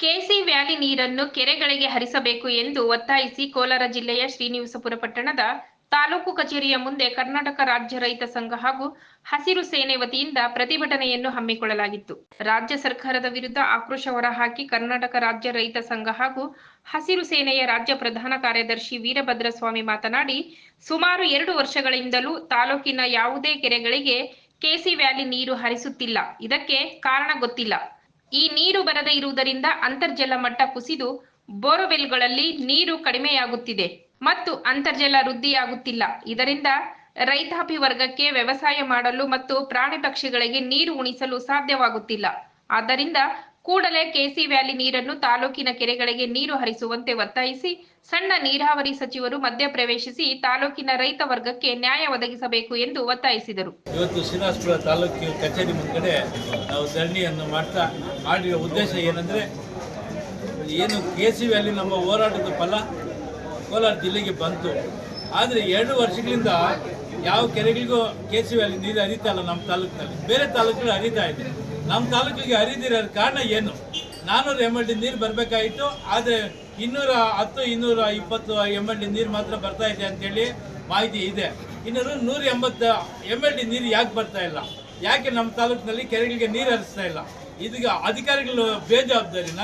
KC valley ನೀರನ್ನು ಕೆರೆಗಳಿಗೆ ಹರಿಸಬೇಕು ಎಂದು ಒತ್ತಾಯಿಸಿ ಕೋಲಾರ ಜಿಲ್ಲೆಯ ಶ್ರೀನಿವಾಸಪುರ ಪಟ್ಟಣದ ತಾಲೂಕು ಕಚೇರಿಯ ಮುಂದೆ ಕರ್ನಾಟಕ ರಾಜ್ಯ ರೈತ ಸಂಘ ಹಾಗೂ ಹಸಿರು ಸೇನೆ ವತಿಯಿಂದ ಪ್ರತಿಭಟನೆಯನ್ನು ಹಮ್ಮಿಕೊಳ್ಳಲಾಗಿತ್ತು. ರಾಜ್ಯ ಸರ್ಕಾರದ ವಿರುದ್ಧ ಆಕ್ರೋಶ ಹೊರಹಾಕಿ ಕರ್ನಾಟಕ ರಾಜ್ಯ ರೈತ ಸಂಘ ಹಾಗೂ ಹಸಿರು ಸೇನೆಯ ರಾಜ್ಯ ಪ್ರಧಾನ ಕಾರ್ಯದರ್ಶಿ ವೀರಭದ್ರಸ್ವಾಮಿ ಮಾತನಾಡಿ, ಸುಮಾರು ಎರಡು ವರ್ಷಗಳಿಂದಲೂ ತಾಲೂಕಿನ ಯಾವುದೇ ಕೆರೆಗಳಿಗೆ ಕೆಸಿ ವ್ಯಾಲಿ ನೀರು ಹರಿಸುತ್ತಿಲ್ಲ. ಇದಕ್ಕೆ ಕಾರಣ ಗೊತ್ತಿಲ್ಲ. ಈ ನೀರು ಬರದೇ ಇರುವುದರಿಂದ ಅಂತರ್ಜಲ ಮಟ್ಟ ಕುಸಿದು ಬೋರ್ವೆಲ್ಗಳಲ್ಲಿ ನೀರು ಕಡಿಮೆಯಾಗುತ್ತಿದೆ ಮತ್ತು ಅಂತರ್ಜಲ ವೃದ್ಧಿಯಾಗುತ್ತಿಲ್ಲ. ಇದರಿಂದ ರೈತಾಪಿ ವರ್ಗಕ್ಕೆ ವ್ಯವಸಾಯ ಮಾಡಲು ಮತ್ತು ಪ್ರಾಣಿ ಪಕ್ಷಿಗಳಿಗೆ ನೀರು ಉಣಿಸಲು ಸಾಧ್ಯವಾಗುತ್ತಿಲ್ಲ. ಆದ್ದರಿಂದ ಕೂಡಲೇ ಕೆಸಿ ವ್ಯಾಲಿ ನೀರನ್ನು ತಾಲೂಕಿನ ಕೆರೆಗಳಿಗೆ ನೀರು ಹರಿಸುವಂತೆ ಒತ್ತಾಯಿಸಿ ಸಣ್ಣ ನೀರಾವರಿ ಸಚಿವರು ಮಧ್ಯಪ್ರವೇಶಿಸಿ ತಾಲೂಕಿನ ರೈತ ವರ್ಗಕ್ಕೆ ನ್ಯಾಯ ಒದಗಿಸಬೇಕು ಎಂದು ಒತ್ತಾಯಿಸಿದರು. ಇವತ್ತು ಶ್ರೀನಿವಾಸಪುರ ತಾಲೂಕಿನ ಕಚೇರಿ ಮುಂದೆ ನಾವು ಧರಣಿಯನ್ನು ಮಾಡ್ತಾ ಮಾಡಿರೋ ಉದ್ದೇಶ ಏನಂದ್ರೆ ಏನು ಕೆಸಿ ವ್ಯಾಲಿ ನಮ್ಮ ಹೋರಾಟದ ಫಲ ಕೋಲಾರ ಜಿಲ್ಲೆಗೆ ಬಂತು. ಆದರೆ ಎರಡು ವರ್ಷಗಳಿಂದ ಯಾವ ಕೆರೆಗಳಿಗೂ ಕೆಸಿ ವ್ಯಾಲಿ ನೀರು ಹರಿತಾ ಇಲ್ಲ ನಮ್ಮ ತಾಲೂಕಿನಲ್ಲಿ. ಬೇರೆ ತಾಲೂಕುಗಳು ಹರಿತಾ ಇದೆ ನಮ್ಮ ತಾಲೂಕಿಗೆ ಹರಿದಿರೋ ಕಾರಣ ಏನು? ನಾನ್ನೂರು ಎಂ ಎಲ್ ಡಿ ನೀರು ಬರಬೇಕಾಗಿತ್ತು ಆದರೆ ಇನ್ನೂರ ಹತ್ತು, ಇನ್ನೂರ ಇಪ್ಪತ್ತು ಎಂ ಎಲ್ ಡಿ ನೀರು ಮಾತ್ರ ಬರ್ತಾ ಇದೆ ಅಂತೇಳಿ ಮಾಹಿತಿ ಇದೆ. ಇನ್ನೂರು ನೂರ ಎಂಬತ್ತು ಎಂ ಎಲ್ ಡಿ ನೀರು ಯಾಕೆ ಬರ್ತಾ ಇಲ್ಲ? ಯಾಕೆ ನಮ್ಮ ತಾಲೂಕಿನಲ್ಲಿ ಕೆರೆಗಳಿಗೆ ನೀರು ಹರಿಸ್ತಾ ಇಲ್ಲ? ಇದೀಗ ಅಧಿಕಾರಿಗಳು ಬೇಜವಾಬ್ದಾರಿನ?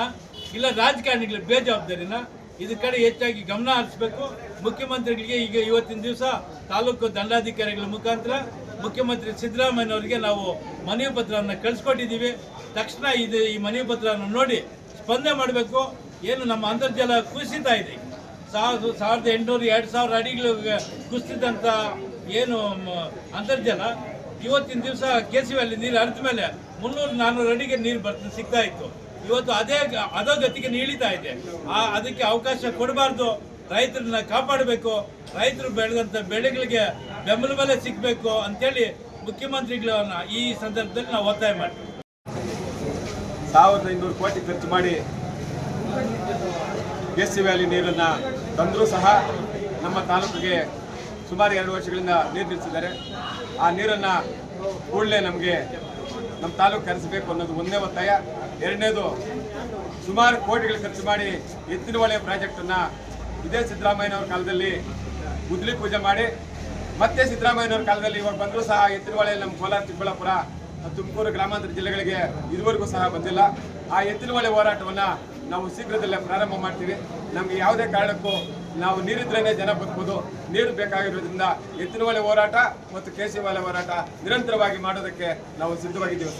ಇಲ್ಲ ರಾಜಕಾರಣಿಗಳು ಬೇಜವಾಬ್ದಾರಿನ? ಇದ್ರ ಕಡೆ ಹೆಚ್ಚಾಗಿ ಗಮನ ಹರಿಸಬೇಕು. ಮುಖ್ಯಮಂತ್ರಿಗಳಿಗೆ ಈಗ ಇವತ್ತಿನ ದಿವಸ ತಾಲೂಕು ದಂಡಾಧಿಕಾರಿಗಳ ಮುಖಾಂತರ ಮುಖ್ಯಮಂತ್ರಿ ಸಿದ್ದರಾಮಯ್ಯನವರಿಗೆ ನಾವು ಮನವಿ ಪತ್ರವನ್ನು ಕಳಿಸ್ಕೊಟ್ಟಿದ್ದೀವಿ. ತಕ್ಷಣ ಇದು ಈ ಮನವಿ ಪತ್ರವನ್ನು ನೋಡಿ ಸ್ಪಂದನೆ ಮಾಡಬೇಕು. ಏನು ನಮ್ಮ ಅಂತರ್ಜಲ ಕುಸಿತಾ ಇದೆ. ಸಾವಿರದ ಸಾವಿರದ ಎಂಟುನೂರು ಎರಡು ಸಾವಿರ ಅಡಿಗಳು ಕುಸಿದಂಥ ಏನು ಅಂತರ್ಜಲ, ಇವತ್ತಿನ ದಿವಸ ಕೆ ಸಿ ವ್ಯಾಲಿ ನೀರು ಹರಿದ ಮೇಲೆ ಮುನ್ನೂರು ನಾನ್ನೂರು ಅಡಿಗೆ ನೀರು ಬರ್ತ, ಸಿಗ್ತಾ ಇತ್ತು. ಇವತ್ತು ಅದೇ ಅದೋ ಗತಿಗೆ ನೀಳಿತಾ ಇದೆ. ಆ, ಅದಕ್ಕೆ ಅವಕಾಶ ಕೊಡಬಾರ್ದು. ರೈತರನ್ನ ಕಾಪಾಡಬೇಕು, ರೈತರು ಬೆಳೆದಂಥ ಬೆಳೆಗಳಿಗೆ ಬೆಂಬಲ ಬೆಲೆ ಸಿಗಬೇಕು ಅಂತೇಳಿ ಮುಖ್ಯಮಂತ್ರಿಗಳನ್ನ ಈ ಸಂದರ್ಭದಲ್ಲಿ ನಾವು ಒತ್ತಾಯ ಮಾಡ್ತೀವಿ. ಸಾವಿರದ ಐನೂರು ಕೋಟಿ ಖರ್ಚು ಮಾಡಿ ಎಸ್ ಸಿ ವ್ಯಾಲಿ ನೀರನ್ನು ತಂದರೂ ಸಹ ನಮ್ಮ ತಾಲೂಕಿಗೆ ಸುಮಾರು ಎರಡು ವರ್ಷಗಳಿಂದ ನೀರು ನಿಲ್ಲಿಸಿದ್ದಾರೆ ಆ ನೀರನ್ನು ಕೂಡಲೇ ನಮಗೆ ನಮ್ಮ ತಾಲೂಕು ಕರೆಸಬೇಕು ಅನ್ನೋದು ಒಂದೇ ಒತ್ತಾಯ. ಎರಡನೇದು, ಸುಮಾರು ಕೋಟಿಗಳು ಖರ್ಚು ಮಾಡಿ ಎತ್ತಿನ ಒಳೆ ಪ್ರಾಜೆಕ್ಟನ್ನು ಇದೇ ಸಿದ್ದರಾಮಯ್ಯನವ್ರ ಕಾಲದಲ್ಲಿ ಗುದ್ಲಿ ಪೂಜೆ ಮಾಡಿ, ಮತ್ತೆ ಸಿದ್ದರಾಮಯ್ಯನವ್ರ ಕಾಲದಲ್ಲಿ ಇವಾಗ ಬಂದರೂ ಸಹ ಎತ್ತಿನ ಹೊಳೆ ನಮ್ಮ ಕೋಲಾರ, ಚಿಕ್ಕಬಳ್ಳಾಪುರ ತುಮಕೂರು ಗ್ರಾಮಾಂತರ ಜಿಲ್ಲೆಗಳಿಗೆ ಇದುವರೆಗೂ ಸಹ ಬಂದಿಲ್ಲ. ಆ ಎತ್ತಿನವಾಳೆ ಹೋರಾಟವನ್ನು ನಾವು ಶೀಘ್ರದಲ್ಲೇ ಪ್ರಾರಂಭ ಮಾಡ್ತೀವಿ. ನಮಗೆ ಯಾವುದೇ ಕಾರಣಕ್ಕೂ ನಾವು ನೀರಿದ್ರೇ ಜನ ಬದುಕೋದು ನೀರು ಬೇಕಾಗಿರೋದ್ರಿಂದ ಎತ್ತಿನವಾಳೆ ಹೋರಾಟ ಮತ್ತು ಕೇಸಿ ಹೋರಾಟ ನಿರಂತರವಾಗಿ ಮಾಡೋದಕ್ಕೆ ನಾವು ಸಿದ್ಧವಾಗಿದ್ದೀವಿ.